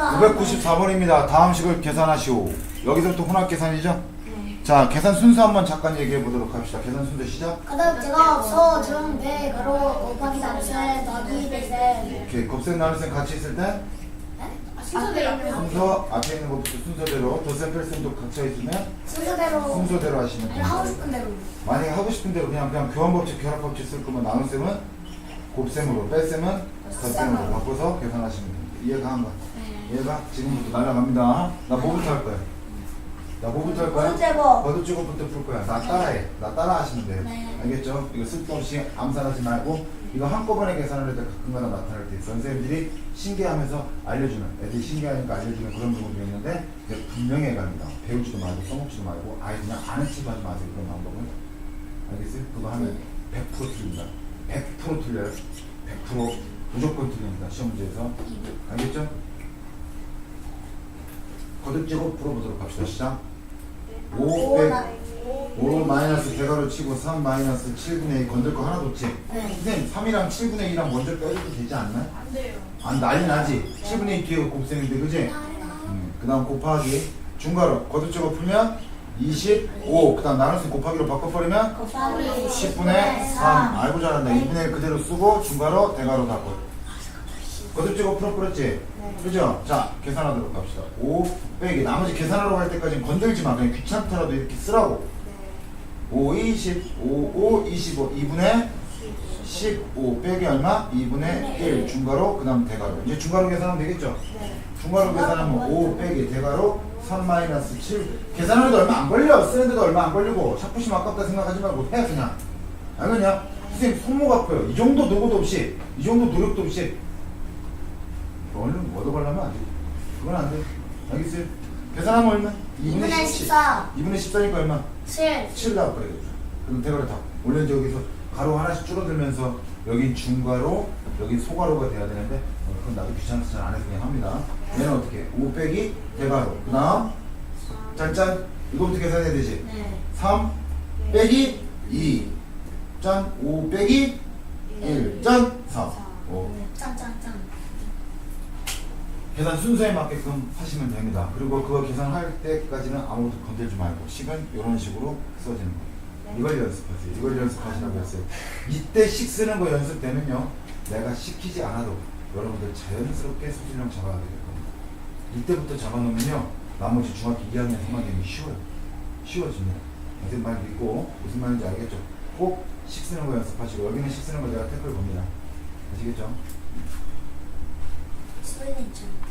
594번입니다. 다음 식을 계산하시오. 여기서부터 혼합 계산이죠? 자, 계산 순서 한번 잠깐 얘기해 보도록 합시다. 계산 순서 시작. 그다음 제가 없어 지웠는데 가로 곱하기 나눗셈 더하기 대셈 오케이. 곱셈 나눗셈 같이 있을 때 순서대로 순서 앞에 있는 것부터 순서대로 덧셈 뺄셈도 갇혀 있으면 순서대로 순서대로 하시면 그냥 하고. 싶은 대로 만약에 하고 싶은 대로 그냥 그냥 교환 법칙, 결합 법칙 쓸 거면 나눗셈은 곱셈으로, 뺄셈은 덧셈으로 바꿔서 계산하시면 됩니다. 이해가 한 거. 얘가 지금 부터 날아갑니다. 나 뭐부터 할 거야? 나 뭐부터 할 거야? 번째고 거듭 제곱부터 풀 거야. 나 따라해. 나 따라 하시면 돼. 네. 알겠죠? 이거 쓸데없이 암산하지 말고 이거 한꺼번에 계산을 할때 가끔가다 나타날 때 선생님들이 신기하면서 알려주는 애들이 신기하니까 알려주는 그런 부분이 있는데 이제 분명히 해갑니다. 배우지도 말고 써먹지도 말고 아예 그냥 아는 척 하지 마세요. 그런 방법은. 알겠어요? 그거 하면 100% 틀립니다. 100% 틀려요. 100% 무조건 틀립니다. 시험 문제에서. 알겠죠? 거듭 제곱 풀어보도록 합시다. 시작. 5 빼, 5 마이너스 대괄호 치고 3 마이너스 7분의 2 건들 거 하나도 없지? 네. 선생님 3이랑 7분의 2랑 먼저 빼줘도 되지 않나? 안 돼요. 안 난리 나지? 7분의 2 뒤에 곱셈인데 그지? 음, 그 다음 곱하기 중괄호 거듭제곱 풀면 25 그 다음 나눗셈 곱하기로 바꿔버리면 곱하기 10분의 3 알고 잘한다 2분의 1 그대로 쓰고 중괄호 대괄호 닫고 거듭제곱 풀어버렸지? 그죠? 자 계산하도록 합시다. 5 빼기. 나머지 계산하러 갈 때까지는 건들지 마. 그냥 귀찮더라도 이렇게 쓰라고. 5, 20, 5, 5, 25, 2분의 15 빼기 얼마? 2분의 1 중괄호 그 다음 대괄호. 이제 중괄호 계산하면 되겠죠? 중괄호 계산하면 5 빼기 대괄호 3 마이너스 7 계산하는데 얼마 안 걸려. 쓰는데도 얼마 안 걸리고. 샤프심 아깝다 생각하지 말고 해 그냥. 알겠냐? 선생님 손목 아파요. 이 정도 노고도 없이 이 정도 노력도 없이 얻어가려면 안 돼. 그건 안 돼. 알겠어요? 계산하면 얼마? 2분의 2분의 17. 14 2분의 14니까 얼마? 7 7 나올 거예요. 그럼 대괄호 다. 원래 여기서 가로 하나씩 줄어들면서 여긴 중괄호, 여긴 소괄호가 돼야 되는데 어, 그건 나도 귀찮아서 잘 안 해서 그냥 합니다. 얘는 어떻게? 5 빼기 대괄호. 그 다음 짠짠 이거부터 계산해야 되지. 네 3 빼기 2 짠, 5 빼기 1 짠, 4 계산 순서에 맞게끔 하시면 됩니다. 그리고 그거 계산할 때까지는 아무것도 건들지 말고 식은 이런 식으로 써지는 거예요. 이걸 연습하세요. 이걸 연습하시라고 했어요. 이때 식 쓰는 거 연습되면요. 내가 시키지 않아도 여러분들 자연스럽게 소질령 잡아가게 될 겁니다. 이때부터 잡아놓으면요. 나머지 중학교 2학년, 3학년이 쉬워요. 쉬워집니다. 선생님 말 믿고 무슨 말인지 알겠죠? 꼭 식 쓰는 거 연습하시고 여기는 식 쓰는 거 제가 댓글 봅니다. 아시겠죠? 소리는 좀